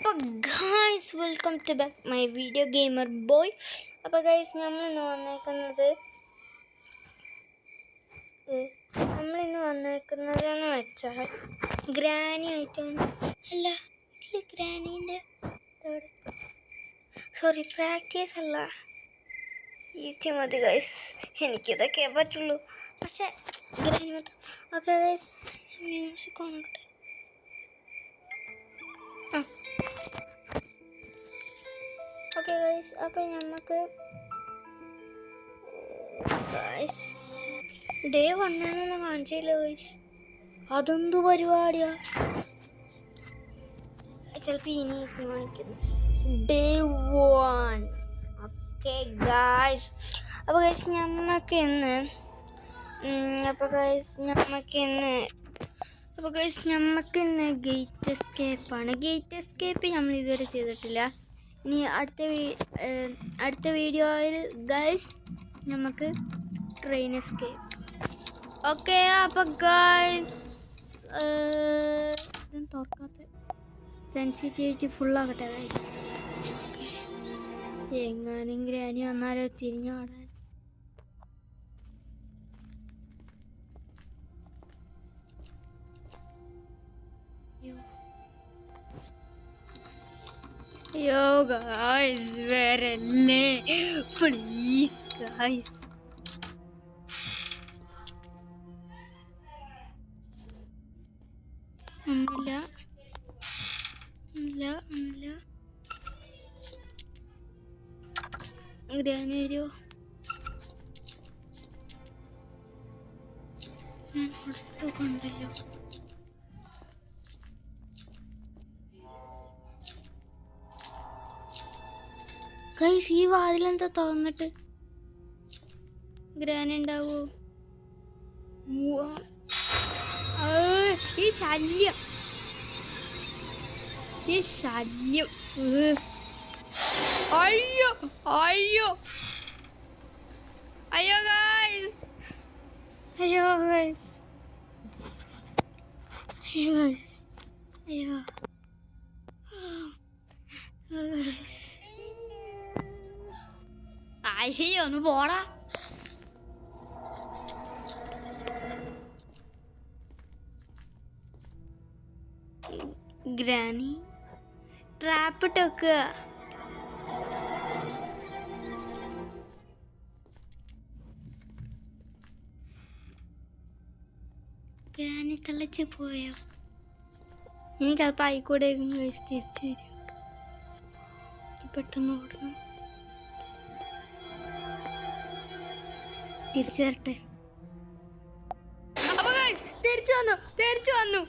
അപ്പോൾ guys welcome to back my video gamer boy അപ്പോൾ guys നമ്മളിന്ന് വന്നേക്കുന്നത് നമ്മളിന്ന് വന്നേക്കുന്നത് എന്ന് വെച്ചാൽ ഗ്രാനി ആയിട്ടാണ്. അല്ല ഇതിൽ ഗ്രാനീന്റെ സോറി പ്രാക്ടീസ് അല്ല. ഈസി മതി ഗൈസ് എനിക്കിതൊക്കെ പറ്റുള്ളൂ. പക്ഷേ ഗ്രാനി മാത്രം. ഓക്കെ ഗൈസ് മ്യൂസിക് ഓണാക്കട്ടെ ആ. ഓക്കെ ഗൈസ് അപ്പം നമുക്ക് ഗൈസ് ഡേ വണ്ണാനൊന്നും കാണിച്ചില്ല ഗൈസ് അതെന്തു പരിപാടിയാ? ചിലപ്പോൾ ഇനി കാണിക്കുന്നു. ഡേ വൺ ഓക്കെ ഗായ്സ് അപ്പോൾ ഗൈസ് നമുക്ക് ഇന്ന് അപ്പോൾ ഗൈസ് നമുക്ക് ഇന്ന് അപ്പോൾ ഗൈസ് നമുക്ക് ഇന്ന് ഗേറ്റ് എസ്കേപ്പാണ് ഗേറ്റ് എസ്കേപ്പ് നമ്മൾ ഇതുവരെ ചെയ്തിട്ടില്ല. ഇനി അടുത്ത അടുത്ത വീഡിയോയിൽ ഗൈസ് നമുക്ക് ട്രെയിൻ എസ്കേപ്പ് ഓക്കെ അപ്പോൾ ഗൈസ് തുറക്കാത്ത സെൻസിറ്റിവിറ്റി ഫുള്ളാകട്ടെ ഗൈസ് എങ്ങാനും ഗ്രാനി വന്നാലോ തിരിഞ്ഞാടാൻ അയ്യോ ഗായ്സ് വരല്ലേ പ്ലീസ് ഗായ്സ് ഒന്നുമില്ല ഞാൻ ഗൈസ് ഈ വാതിലെന്താ തുറന്നിട്ട്. ഏയ്, ഈ ശല്യം. ഈ ശല്യം. അയ്യോ അയ്യോ. അയ്യോ ഗൈസ് അയ്യോ ഗൈസ് അയ്യോ ഗൈസ് അയ്യോ. ഗൈസ് ആയിഷേ ഒന്ന് പോടാ ഗ്രാനി ട്രാപ്പ് ഇട്ട് വെക്കുക ഗ്രാനി തള്ളച്ച് പോയോ ഞാൻ ചിലപ്പോൾ ആയിക്കൂടെ തിരിച്ചു വരും പെട്ടെന്ന് ഓടണം തിരിച്ചു വരട്ടെ. തിരിച്ചു വന്നു തിരിച്ചു വന്നു.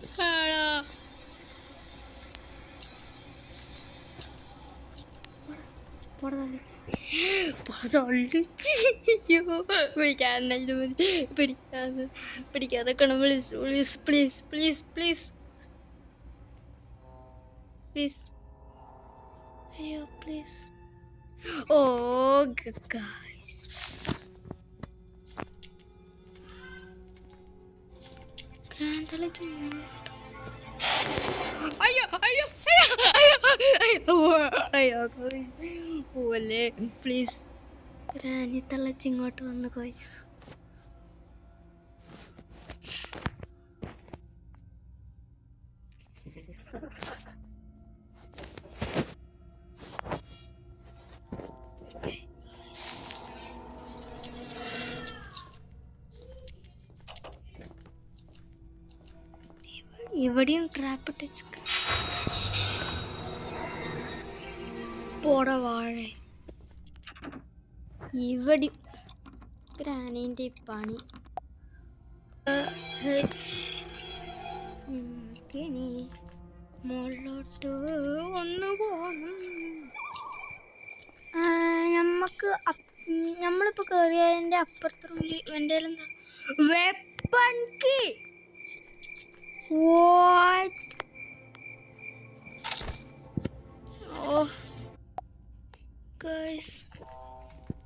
ഓ ഗായ്സ് അയ്യോ അയ്യോ അയ്യോ അയ്യോ പോലെ പ്ലീസ് ഗ്രാനി തള്ളച്ച് ഇങ്ങോട്ട് വന്ന് കോയ്സ് ഇവിടെയും ട്രാപ്പ് ടച്ച് പോട ഇവിടെ ഗ്രാനീന്റെ പണി. ഇനി മുകളിലോട്ട് ഒന്ന് പോകണം നമുക്ക് നമ്മളിപ്പോൾ കയറിയതിന്റെ അപ്പുറത്തുള്ള എന്റെ എന്താ? Weapon key. What? Oh. Guys.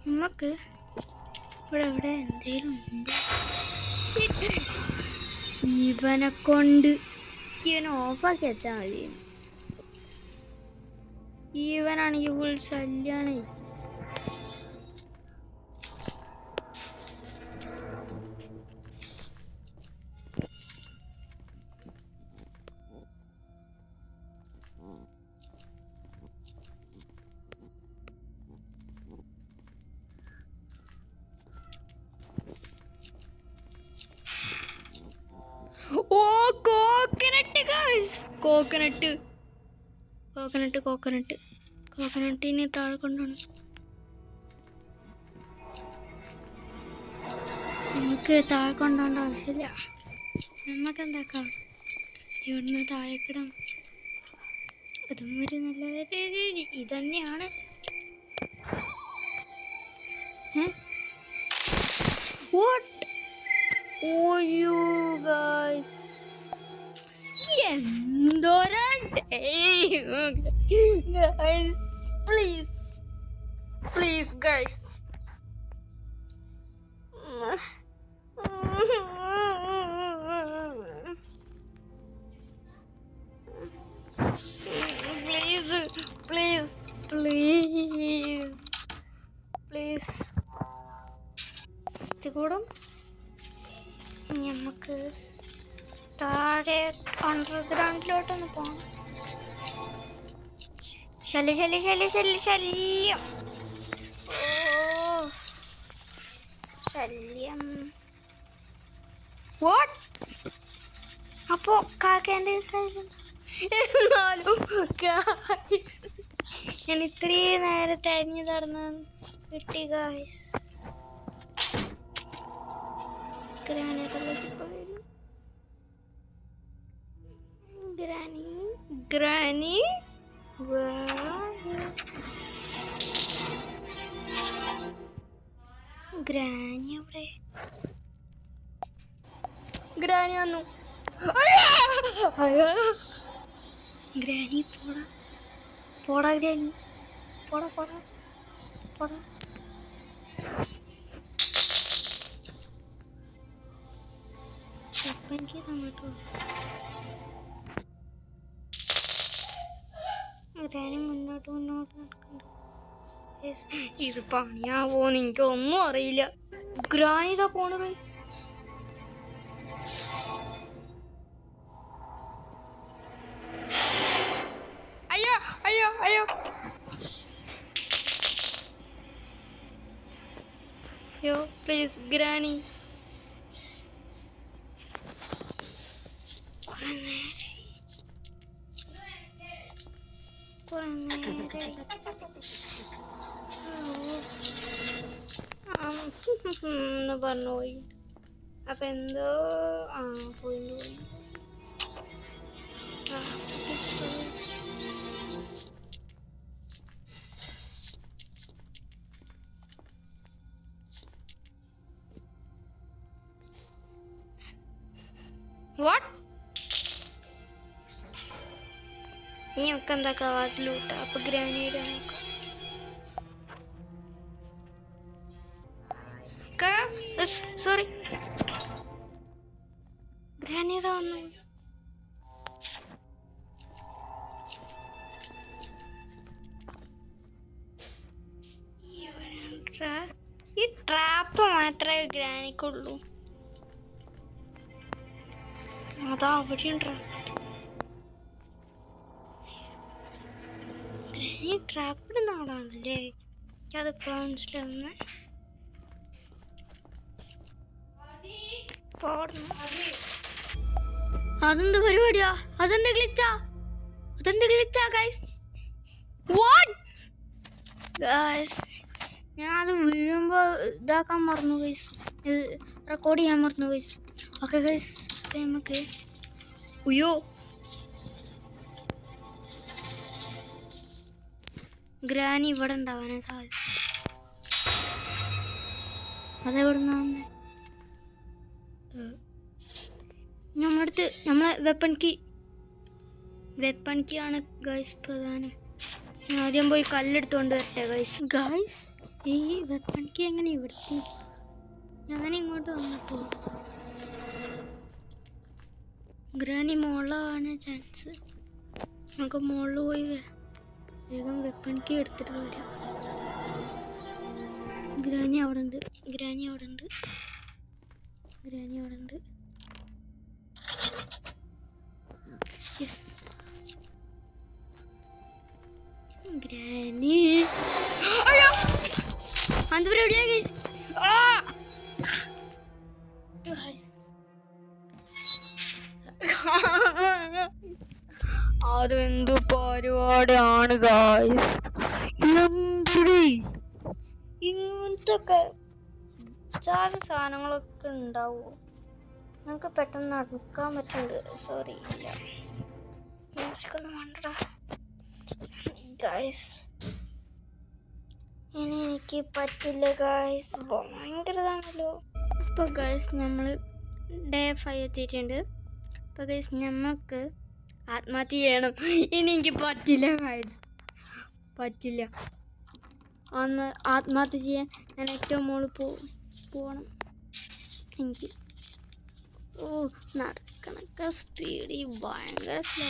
നമുക്ക് ഇവിടെ ഇവിടെ എന്തേലും ഉണ്ട് ഇവനെ കൊണ്ട് ഇവനെ ഓഫാക്കി വെച്ചാൽ മതി ഇവനാണെങ്കിൽ ഫുൾ ശല്യാണ് കോക്കനട്ട്. Coconut coconut. കോക്കനട്ടിനെ താഴെ കൊണ്ടുപോകണം നമുക്ക് താഴെ കൊണ്ടുപോകേണ്ട ആവശ്യമില്ല. നമുക്ക് എന്താക്കാം ഇവിടുന്ന് താഴേക്കിടാം. അതും ഒരു നല്ല ഇതന്നെയാണ്. What Oh, guys guys. എന്തോരം please please guys please please please please കൂടും നമുക്ക് താഴെ അണ്ടർഗ്രൗണ്ടിലോട്ടൊന്ന് പോകണം ശല്യ ശല്യ ശല്യ ശല്യ ശല്യം. ഓ ശല്യം. വാട്ട് അപ്പോ കാക്കേന്റെ എന്നാലും ഞാൻ ഇത്രയും നേരത്തെ അരിഞ്ഞു നടന്ന് കിട്ടി ഗായ്സ് ഗ്രാനൈറ്റുള്ള ചിപ്പ് വരും ഗ്രാനി ഗ്രാനി ഗ്രാനി അവിടെ. ഗ്രാനി വന്നു. ഗ്രാനി പോടാ. പോടാ ഗ്രാനി പോടാ പോടാ. പോടാ. എനിക്ക് തന്നിട്ടോ ഗ്രാനി മുന്നോട്ട് മുന്നോട്ട് നടക്കണ്ട. ഇത് പണിയാവോന്ന് എനിക്ക് ഒന്നും അറിയില്ല. ഗ്രാനി പോണത്. അയ്യോ അയ്യോ പ്ലീസ് ഗ്രാനി. കുറെ നേരായി എന്ന് പറഞ്ഞു പോയി അപ്പൊ എന്തോ ആ പോയി പോയി ആ, പിടിച്ച് പോയി. What? നീ ഒക്കെ എന്താ കവാത്തിലൂട്ട അപ്പൊ ഗ്രാനീര നോക്കാം. സോറി ഗ്രാനീര വന്നു? ഈ ട്രാപ്പ് മാത്രമേ ഗ്രാനിക്കുള്ളൂ. അതാ അവിടെയും ട്രാപ്പ് ഗ്രാനി ട്രാപ്പ് ഇടുന്ന ആളാണല്ലേ എനിക്കത് ഇപ്പോൾ മനസ്സിലാവുന്ന അതെന്ത് പരിപാടിയാ? അതെന്ത് ഗ്ലിച്ചാ? അതെന്ത് ഗ്ലിച്ചാ ഗൈസ് വാട്ട് ഗൈസ് ഞാൻ അത് വീഴുമ്പോൾ ഇതാക്കാൻ മറന്നു ഗൈസ് റെക്കോർഡ് ചെയ്യാൻ മറന്നു ഗൈസ് ഓക്കെ ഗൈസ് നമുക്ക് ഉയ്യോ ഗ്രാനി ഇവിടെ ഉണ്ടാവാനേ സാധ്യത. അതെവിടുന്ന നമ്മളടുത്ത് നമ്മളെ വെപ്പൺ കീ വെപ്പൺ കീ ആണ് ഗൈസ് പ്രധാനം. ഞാൻ ആദ്യം പോയി കല്ലെടുത്തോണ്ട് വരട്ടെ ഗൈസ് ഗൈസ് ഈ വെപ്പൺ കീ എങ്ങനെ ഇവിടുത്തെ? ഞാൻ ഇങ്ങോട്ട് വന്നപ്പോ ഗ്രാനി മോളാണ് ചാൻസ് നമുക്ക് മുകളിൽ പോയി വേഗം വെപ്പണിക്ക് എടുത്തിട്ട് വരാം. ഗ്രാനി അവിടെ ഉണ്ട് ഗ്രാനി അവിടെ ഉണ്ട് ഗ്രാനി. അവിടെ ഉണ്ട് യെസ് ഗ്രാനി അന്തപുരം എവിടെയാ അതെന്ത് പരിപാടിയാണ് ഗായ്സ് എന്തുടി? ഇങ്ങനത്തെ ഒക്കെ ജാതി സാധനങ്ങളൊക്കെ ഉണ്ടാവുമോ നമുക്ക് പെട്ടെന്ന് നടക്കാൻ പറ്റുന്നുണ്ട് സോറി ഇല്ല. മ്യൂസിക്കൊന്നും വേണ്ടടാ. ഗായ്സ് ഇനി എനിക്ക് പറ്റില്ല ഗായ്സ് ഭയങ്കരതാണല്ലോ. അപ്പോൾ ഗായ്സ് നമ്മൾ ഡേ ഫൈവ് എത്തിയിട്ടുണ്ട്. അപ്പോൾ ഗൈസ് നമുക്ക് ആത്മഹത്യ ചെയ്യണം. ഇനി എനിക്ക് പറ്റില്ല ഗൈസ് പറ്റില്ല. ആത്മ ആത്മഹത്യ ചെയ്യാൻ ഞാൻ ഏറ്റവും മുകളിൽ പോ പോകണം എനിക്ക് ഓ നടക്കണൊക്കെ സ്പീഡ് ഭയങ്കര സ്ലോ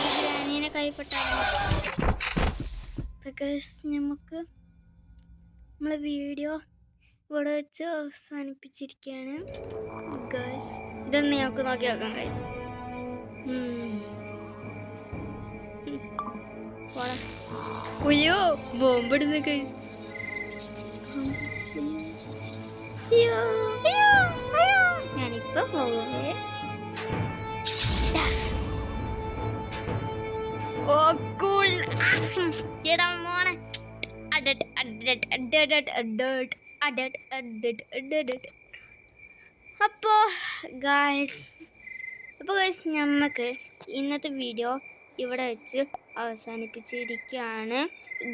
ഈ ഗ്രാനീനെ കൈപ്പെട്ട നമുക്ക് നമ്മളെ വീഡിയോ ഇവിടെ വെച്ച് അവസാനിപ്പിച്ചിരിക്കുകയാണ്. ഗൈസ് ഇതൊന്ന് ഞങ്ങൾക്ക് നോക്കി നോക്കാം ഗൈസ് അയ്യോ ബോംബിടുന്നു ഗൈസ് അയ്യോ അയ്യോ അയ്യോ ഞാനിപ്പോ പോവേ ഓ കൂൾ എടാ മോനെ അഡട്ട് അഡട്ട് അഡട്ട് അഡട്ട് അഡട്ട് അഡട്ട് അഡട്ട് അപ്പോൾ ഗായ്സ് അപ്പോൾ നമുക്ക് ഇന്നത്തെ വീഡിയോ ഇവിടെ വെച്ച് അവസാനിപ്പിച്ചിരിക്കുകയാണ്.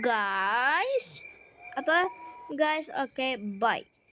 ഗായ്സ് അപ്പോൾ ഗായ്സ് ഓക്കെ ബൈ